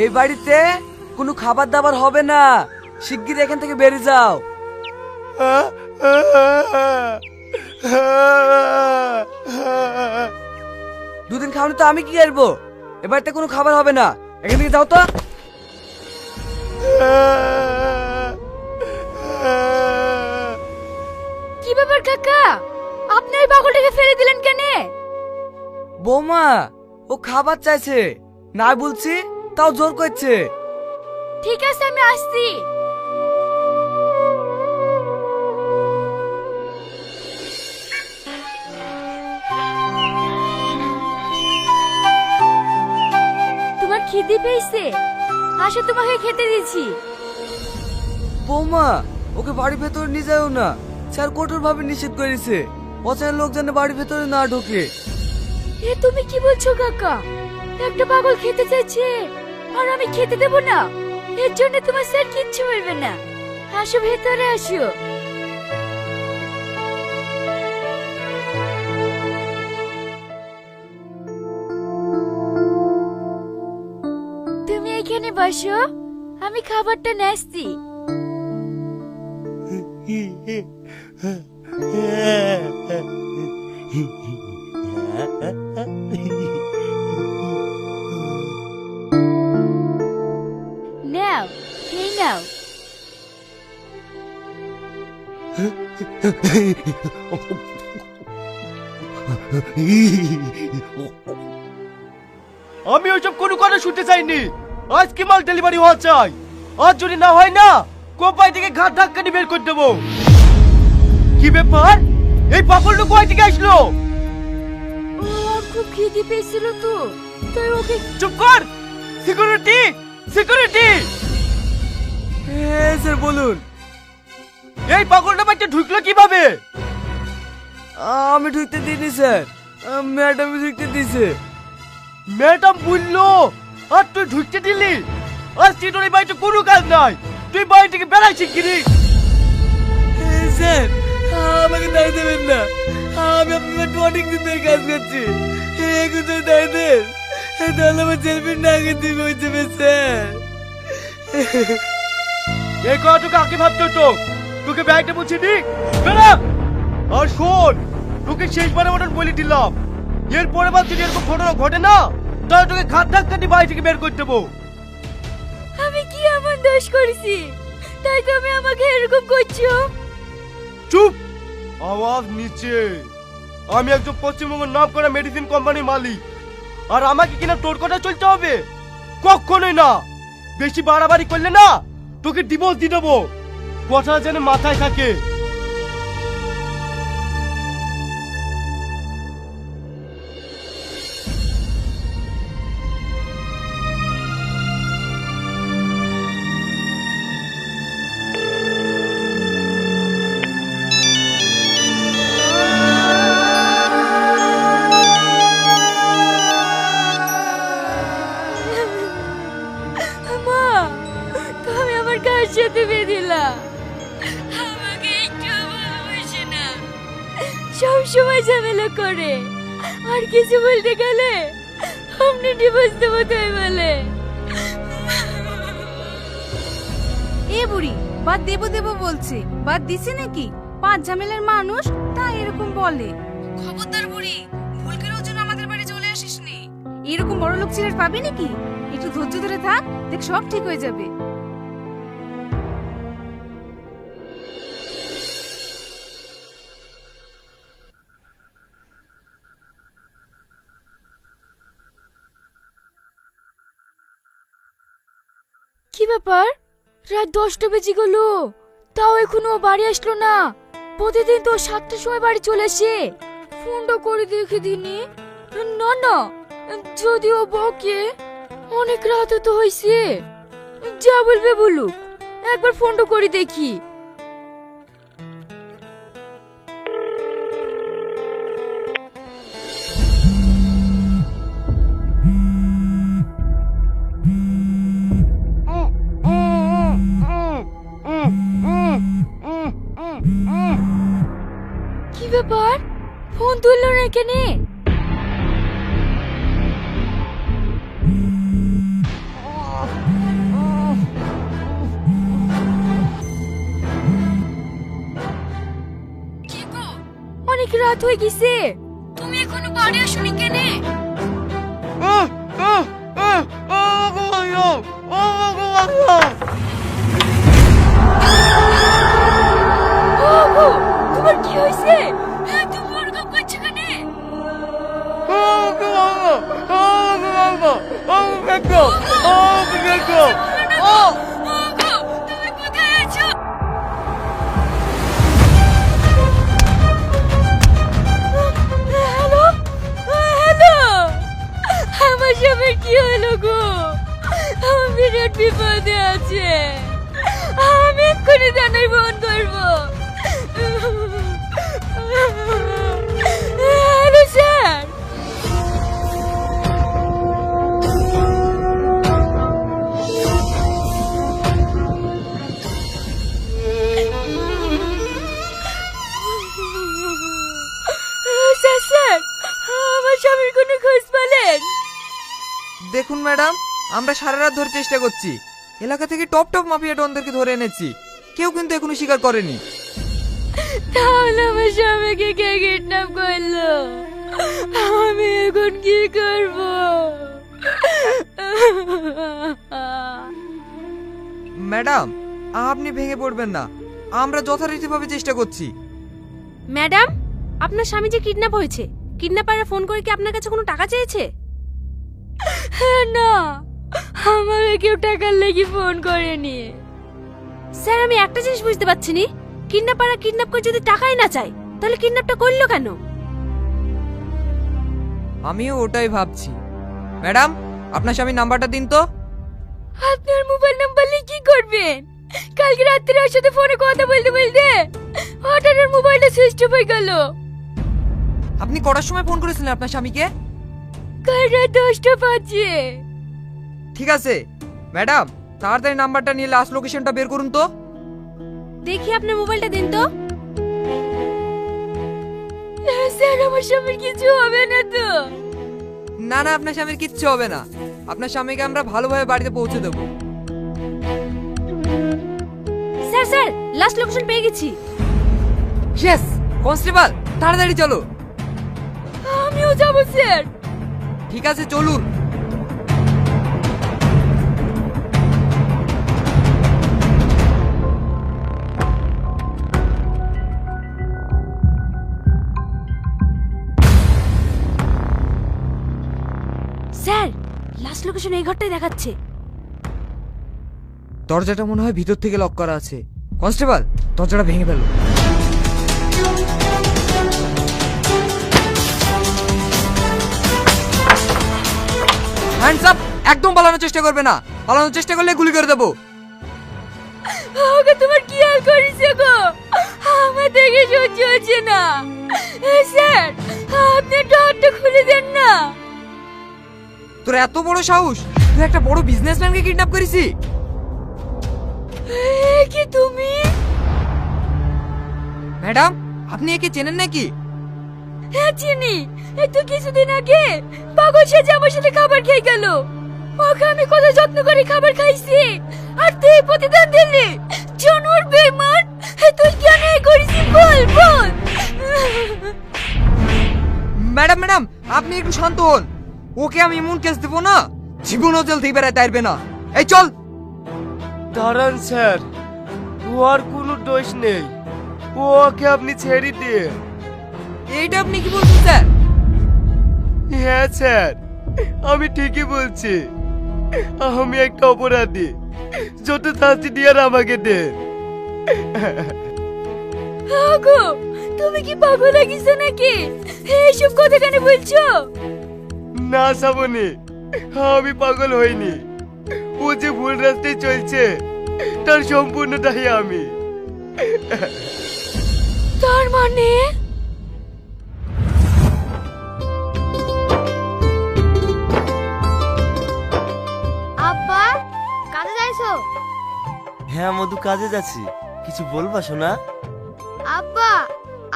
এই বাড়িতে কোনো খাবার দাবার হবে না। শিগগির এখান থেকে বেরিয়ে যাও। দুদিন খাওনি তো আমি কি করব? এ বাড়িতে কোনো খাবার হবে না। এখান থেকে যাও তো। কি ব্যাপার, কাকা? আপনি ওই পাগলটাকে ফেলে দিলেন কেন? বৌমা ও খাবার চাইছে। না বলছি তাও জোর করছে। ঠিক আছে আমি আসছি। তোমার খিদে পেয়েছে? আসো তোমাকে খেতে দিচ্ছি। বৌমা ওকে বাড়ির ভেতরে নিয়ে যাও না। স্যার কঠোর ভাবে নিষেধ করেছে। অচেনা লোক যেন বাড়ির ভেতরে না ঢোকে। এ তুমি কি বলছো কাকা? একটা পাগল খেতে চাইছে আর আমি খেতে দেব না। এর জন্য তোমার স্যার কিচ্ছু বলবে না। আসো ভেতরে আসো। তুমি এখানে বসো আমি খাবারটা নেসছি আমি ওইসব কোনো কথা শুনতে চাইনি। আজ কি মাল ডেলিভারি হওয়া চাই? আজ যদি না হয় না, কোপাই থেকে ঘাট ধাক্কা বের করে দেবো। কি ব্যাপার? এই পাগলটা কোয়াই থেকে আসলো? ওর খুব খিদে পেয়েছিল তো তাই ওকে চুপ কর! সিকিউরিটি সিকিউরিটি হ্যাঁ স্যার বলুন। এই পাগলটা বাচ্চা ঢুকলো কীভাবে? আমি ঢুকতে দিইনি স্যার। ম্যাডাম ঢুকতে দিছে ম্যাডাম বলল আর তুই ঢুকতে দিলি? আর তুই তোর এই বাড়িতে কোনো কাজ নাই। তুই বাড়ি থেকে বেড়াই শিগগিরি স্যার আমাকে দায় দেবেন না। আমি আপনার অনেক দিন ধরে কাজ করছি। এখন তো দায় দেন। তাহলে আমার ছেলে না আগে দিবে হয়ে যাবে স্যার। এই কথাটুকু আগে ভাবতে হতো? তোকে ব্যাগটা বুঝে দি বেড়া আর শোন তোকে শেষবারের মতন বলে দিলাম। এরপরে বার যদি এরকম ঘটনা ঘটে না তাহলে তোকে ঘাট ধাক্কা দিয়ে বাড়ি থেকে বের করে দেবো। আমি কি এমন দোষ করেছি? তাই তুমি আমাকে এরকম করছ? চুপ! আওয়াজ নিচে। আমি একজন পশ্চিমবঙ্গের নাম করা মেডিসিন কোম্পানির মালিক। আর আমাকে কিনা তোর কথা চলতে হবে? কখনোই না। বেশি বাড়াবাড়ি করলে না, তোকে ডিভোর্স দিয়ে দেবো। কথা যেন মাথায় থাকে। ডিভোর্স দেবো তাই বলে। এ বুড়ি বাদ দেবো দেবো বলছে। বাদ দিছে নাকি? পাঁচ ঝামেলার মানুষ তা এরকম বলে। খবরদার বুড়ি ভুল করেও যেন আমাদের বাড়ি চলে আসিস নি এরকম বড় লোক ছেলের পাবি নাকি? একটু ধৈর্য ধরে থাক দেখ সব ঠিক হয়ে যাবে। কি ব্যাপার? রাত দশটা বেজে গেল। তাও এখনও বাড়ি আসলো না। প্রতিদিন তো সাতটার সময় বাড়ি চলে আসে। ফোনটা করে দেখে দিনি। না না, যদিও বকে অনেক রাতে তো হয়েছে যা বলবে বলুক। একবার ফোনটা করে দেখি। কি ব্যাপার না এখানে? অনেক রাত হয়ে গেছে। তুমি এখনও বাড়ি আসুনি কেনে? গো আমার বিরাট বিপদে আছে। আমি এক্ষুনি জানাই ফোন করব। Hello, sir. স্যার স্যার, আমার স্বামীর কোনো খোঁজ পেলেন? দেখুন ম্যাডাম আমরা সারা রাত ধরে চেষ্টা করছি। এলাকা থেকে টপ টপ মাফিয়া ডনদেরকে ধরে এনেছি। কেউ কিন্তু এখনও স্বীকার করেনি। তাহলে আমার স্বামীকে কে কিডন্যাপ করল? আমি এখন কি করব? ম্যাডাম আপনি ভেঙে পড়বেন না। আমরা যথারীতিভাবে চেষ্টা করছি। ম্যাডাম আপনার স্বামী যে কিডন্যাপ হয়েছে কিডন্যাপাররা ফোন করে কি আপনার কাছে কোনো টাকা চেয়েছে? না। আমার কেউ টাকার লেগে ফোন করেনি। স্যার আমি একটা জিনিস বুঝতে পারছি নি। কিডন্যাপাররা কিডন্যাপ করে যদি টাকাই না চায় তাহলে কিডন্যাপটা করল কেন? আমিও ওটাই ভাবছি। ম্যাডাম আপনার স্বামীর নাম্বারটা দিন তো। আপনার মোবাইল নাম্বার নিয়ে কি করবেন? কালকে রাত্রে ওর সাথে ফোনে কথা বলতে বলতে হঠাৎ ওর মোবাইলটা সুইচ অফ হয়ে গেল। আপনি কটার সময় ফোন করেছিলেন আপনার স্বামীকে? কাল রাত দশটা বাজে। ঠিক আছে। ম্যাডাম তাড়াতাড়ি নাম্বারটা নিয়ে লাস্ট লোকেশনটা বের করুন তো। দেখি আপনার মোবাইলটা দিন তো। স্যার আমার স্বামীর কিছু হবে না তো। না না আপনার স্বামীর কিচ্ছু হবে না। আপনার স্বামীকে আমরা ভালোভাবে বাড়িতে পৌঁছে দেবো। স্যার স্যার লাস্ট লোকেশন পেয়ে গেছি। ইয়েস কনস্টেবল তাড়াতাড়ি চলো। আমিও যাব স্যার। ঠিক আছে চলুন। স্যার লাস্ট লোকেশন এই ঘরটাই দেখাচ্ছে। দরজাটা মনে হয় ভিতর থেকে লক করা আছে। কনস্টেবল দরজাটা ভেঙে ফেলো। হ্যান্ডস আপ একদম পালানোর চেষ্টা করবে না। পালানোর চেষ্টা করলে গুলি করে দেবো। ওকে তোমার কি হাল করেছে গো? আমার দেখে সহ্য হচ্ছে না। স্যার আপনি ডরটা খুলে দেন না। তোর এত বড় সাহস? তুই একটা বড় বিজনেসম্যানকে কিডন্যাপ করেছি কি তুমি? ম্যাডাম আপনি একে চেনেন নাকি? হ্যাঁ চিনি। এই তো কিছুদিন আগে পাগল সেজে আমার সাথে খাবার খেয়ে গেল। ওকে আমি কত যত্ন করে খাবার খাইছি। আর তুই প্রতিদান দিলি। জানোয়ার বেমান তুই কেন এই করেছিস বল বল। ম্যাডাম ম্যাডাম আপনি একটু শান্ত হন। ওকে আমি এমন কেস দেবো না জীবনও জেল থেকে বেড়াতে পারবে না। এই চল। দাঁড়ান স্যার। ও আর কোনো দোষ নেই। ওকে আপনি ছেড়ে দিয়ে এইটা আপনি কি বলছেন স্যার? হ্যাঁ স্যার। আমি ঠিকই বলছি। আমি একটা অপরাধী। যত শাস্তি দিয়ে আমাকে দেন আগো তুমি কি পাগল লাগিছো নাকি? এইসব কথা কেন বলছো? না শ্রাবণী আমি পাগল হইনি। ও যে ভুল রাস্তায় চলছে তার সম্পূর্ণ দায়ী আমি। তার মানে? হ্যাঁ মধু কাজে যাচ্ছি। কিছু বলবা শোনা আব্বা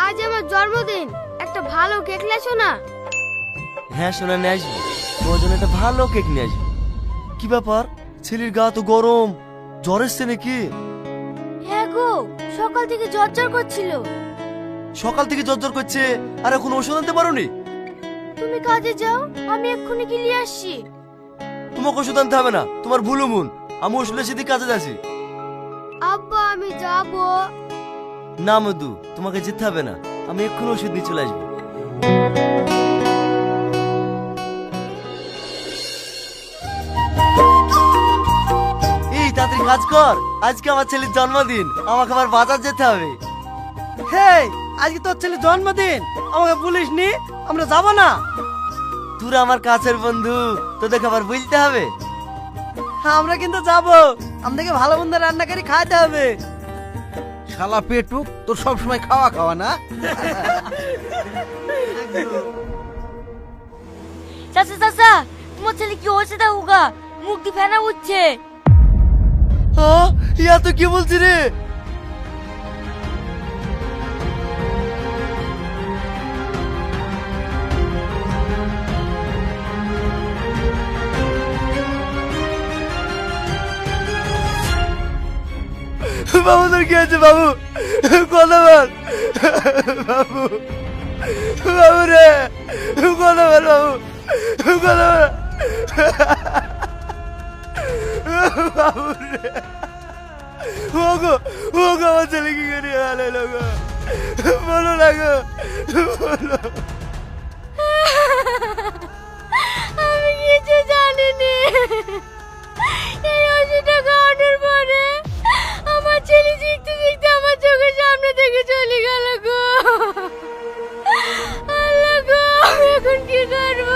আজ আমার জন্মদিন। একটা ভালো কেক লেছো না? হ্যাঁ সোনা নিয়ে আসবি। তোমার জন্য একটা ভালো কেক নিয়ে আসবি। কি ব্যাপার? ছেলের গা তো গরম। জ্বর এসছে নাকি? হ্যাঁ গো সকাল থেকে জ্বর জ্বর করছিল। সকাল থেকে জ্বর জ্বর করছে? আর এখন ওষুধ আনতে পারোনি? তুমি কাজে যাও আমি এক্ষুনি গিয়ে নিয়ে আসছি। তোমাকে ওষুধ আনতে হবে না। তোমার ভুলো মন আমি ওষুধের সাথে কাজে যাচ্ছি। যাব না মধু তোমাকে যেতে হবে না। আমি এক্ষুনি ওষুধ নিয়ে চলে আসব। এই তাড়াতাড়ি কাজ কর। আজকে আমার ছেলের জন্মদিন। আমাকে আবার বাজার যেতে হবে। হেই আজকে তোর ছেলে জন্মদিন। আমাকে বলিস নি আমরা যাব না। তোরা আমার কাছের বন্ধু তোদেরকে আবার বুঝতে হবে। আমরা কিন্তু যাব। আমাদেরকে ভালো মন্দ রান্না করে খাইতে হবে। শালা পেটুক তোর সব সময় খাওয়া খাওয়া না? চাচা চাচা তোমার ছেলে কি হয়েছে তা উগা মুখ দি ফেনা উঠছে। হ্যাঁ? ইয়া তো কি বলছি রে? বাবু তোর কি আছে বাবু? কথা বল। বাবু বাবু রে, কথা বল, বাবু। কথা বল। বাবু রে। ওগো ওগো, আমার ছেলে কি করে হারাইলো গো। বলো না গো, বলো। আমি কিছু জানিনি। এই ওষুধটা খাওয়ানোর পরে ছেলে শিখতে শিখতে আমার চোখের সামনে থেকে চলে গেল গো। আল্লাহ গো এখন কি করব?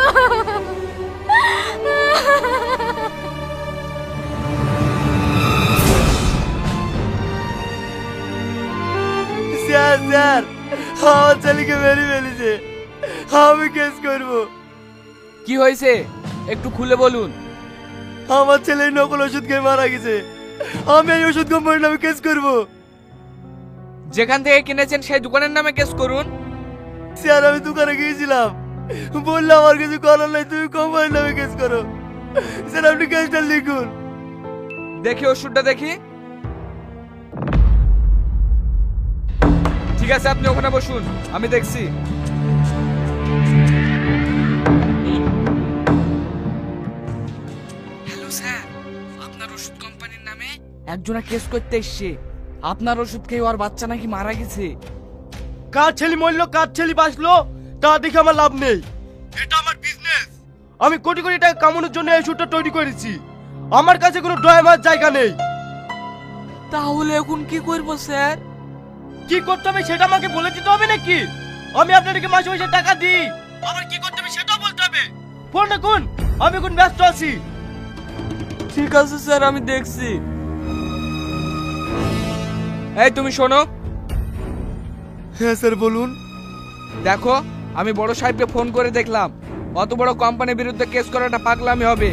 স্যার স্যার আমার ছেলেকে মেরে ফেলেছে। আমি কেস করব। কি হয়েছে? একটু খুলে বলুন। আমার ছেলে নকল ওষুধ খেয়ে মারা গেছে। আমি এই ওষুধ কোম্পানির নামে কেস করব। যেখান থেকে কিনেছেন সেই দোকানের নামে কেস করুন। স্যার আমি দোকানে গিয়েছিলাম। বললাম আমার কিছু করার নাই তুমি কোম্পানির নামে কেস করো। স্যার আপনি কেসটা লিখুন। দেখি ওষুধটা দেখি। ঠিক আছে আপনি ওখানে বসুন আমি দেখছি। একজনা কেস করতে এসছে। আপনার ওষুধ খেয়ে ওর বাচ্চা নাকি মারা গেছে। কার ছেলে মরলো কার ছেলে বাঁচলো তা দেখে আমার লাভ নেই। এটা আমার বিজনেস আমি কোটি কোটি টাকা কামানোর জন্য এই ওষুধটা তৈরি করেছি। আমার কাছে কোনো ড্রয়ার জায়গা নেই। তাহলে এখন কি করব স্যার? কি করতে হবে সেটা আমাকে বলে দিতে হবে নাকি? আমি আপনাদেরকে মাসে মাসে টাকা দিই। আবার কি করতে হবে সেটাও বলতে হবে। ফোন রাখুন আমি এখন ব্যস্ত আছি। ঠিক আছে স্যার আমি দেখছি। এই তুমি শোনো। হ্যাঁ স্যার বলুন। দেখো আমি বড় সাহেবকে ফোন করে দেখলাম। অত বড় কোম্পানির বিরুদ্ধে কেস করাটা পাগলামি হবে।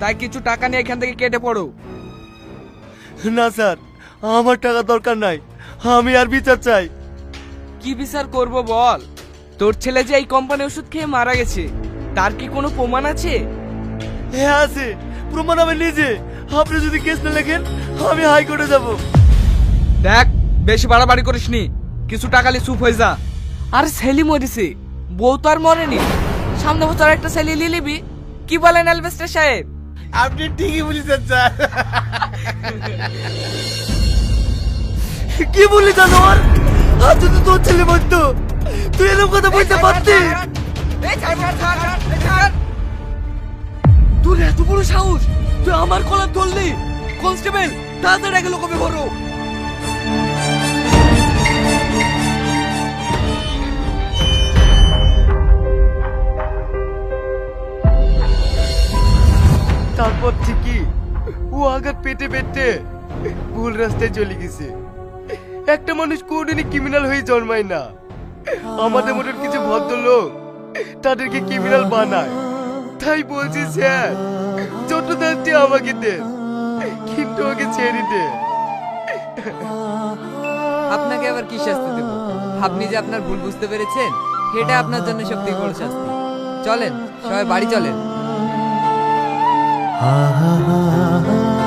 তাই কিছু টাকা নিয়ে এখান থেকে কেটে পড়ো। না স্যার আমার টাকা দরকার নাই। আমি আর বিচার চাই। কি বিচার করব বল? তোর ছেলে যে এই কোম্পানি ওষুধ খেয়ে মারা গেছে তার কি কোনো প্রমাণ আছে? হ্যাঁ আছে। প্রমাণ আমি নিজে। আপনি যদি কেস না লেখেন আমি হাইকোর্টে যাব। দেখ বেশি বাড়াবাড়ি করিস নি কিছু টাকালি চুপ হয়ে যা। আর ছেলি মরিছে বউ তো আর মরেনি। সামনে বছর একটা ছেলে নিয়ে নিবি। কি বলেন অ্যালবেস্টার সাহেব? আপনি ঠিকই বলেছেন স্যার। কি বললি জানোয়ার আর যদি তোর ছেলে বলতো তুই এরকম কথা বলতে পারতি? তোর এত বড় সাহস তুই আমার কলার ধরলি। কনস্টেবল তাড়াতাড়ি আগে লোকবে ভরো। তারপর থেকে ও আঘাত পেটে পেটে ভুল রাস্তায় চলে গেছে। একটা মানুষ কোনদিনই ক্রিমিনাল হয়ে জন্মায় না। আমাদের মতন কিছু ভদ্রলোক তাদেরকে ক্রিমিনাল বানায়। তাই বলছি, স্যার, ছোট দায়িত্ব আমাকে দেন কিন্তু ওকে ছেড়ে দেন আপনাকে আবার কি শাস্তি দেব? আপনি যে আপনার ভুল বুঝতে পেরেছেন এটা আপনার জন্য থেকে বড় শাস্তি। চলেন, সবাই বাড়ি চলেন। 啊。